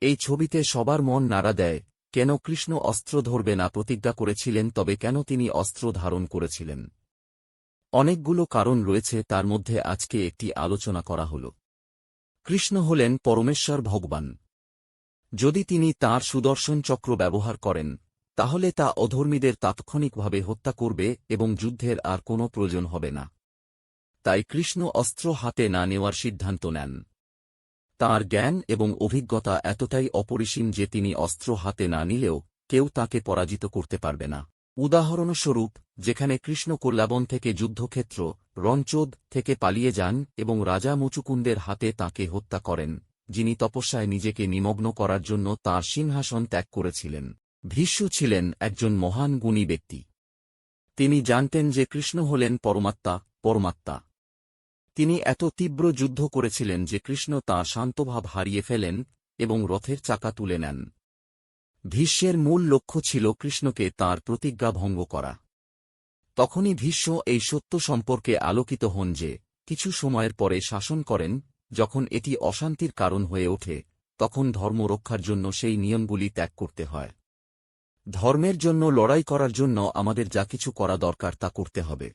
এই ছবিতে সবার মন নাড়া দেয়, কেন কৃষ্ণ অস্ত্র ধরবে না প্রতিজ্ঞা করেছিলেন তবে কেন তিনি অস্ত্র ধারণ করেছিলেন। অনেকগুলো কারণ রয়েছে তার মধ্যে আজকে একটি আলোচনা করা হল। কৃষ্ণ হলেন পরমেশ্বর ভগবান। যদি তিনি তার সুদর্শন চক্র ব্যবহার করেন, তাহলে তা অধর্মীদের তাৎক্ষণিকভাবে হত্যা করবে এবং যুদ্ধের আর কোনো প্রয়োজন হবে না। তাই কৃষ্ণ অস্ত্র হাতে না নেওয়ার সিদ্ধান্ত নেন। তার জ্ঞান এবং অভিজ্ঞতা এতটাই অপরিসীম যে তিনি অস্ত্র হাতে না নিলেও কেউ তাকে পরাজিত করতে পারবে না। উদাহরণস্বরূপ, যেখানে কৃষ্ণ কল্যাবন থেকে যুদ্ধক্ষেত্র রঞ্চোদ থেকে পালিয়ে যান এবং রাজা মুচুকুন্দের হাতে তাকে হত্যা করেন, যিনি তপস্যায় নিজেকে নিমগ্ন করার জন্য তাঁর সিংহাসন ত্যাগ করেছিলেন। ভীষ্ম ছিলেন একজন মহান গুণী ব্যক্তি। তিনি জানতেন যে কৃষ্ণ হলেন পরমাত্মা পরমাত্মা। তিনি এত তীব্র যুদ্ধ করেছিলেন যে কৃষ্ণ তাঁর শান্তভাব হারিয়ে ফেলেন এবং রথের চাকা তুলে নেন। ভীষ্মের মূল লক্ষ্য ছিল কৃষ্ণকে তাঁর প্রতিজ্ঞা ভঙ্গ করা। তখনই ভীষ্ম এই সত্য সম্পর্কে আলোকিত হন যে, কিছু সময়ের পরে শাসন করেন, যখন এটি অশান্তির কারণ হয়ে ওঠে, তখন ধর্ম রক্ষার জন্য সেই নিয়মগুলি ত্যাগ করতে হয়। ধর্মের জন্য লড়াই করার জন্য আমাদের যা কিছু করা দরকার তা করতে হবে।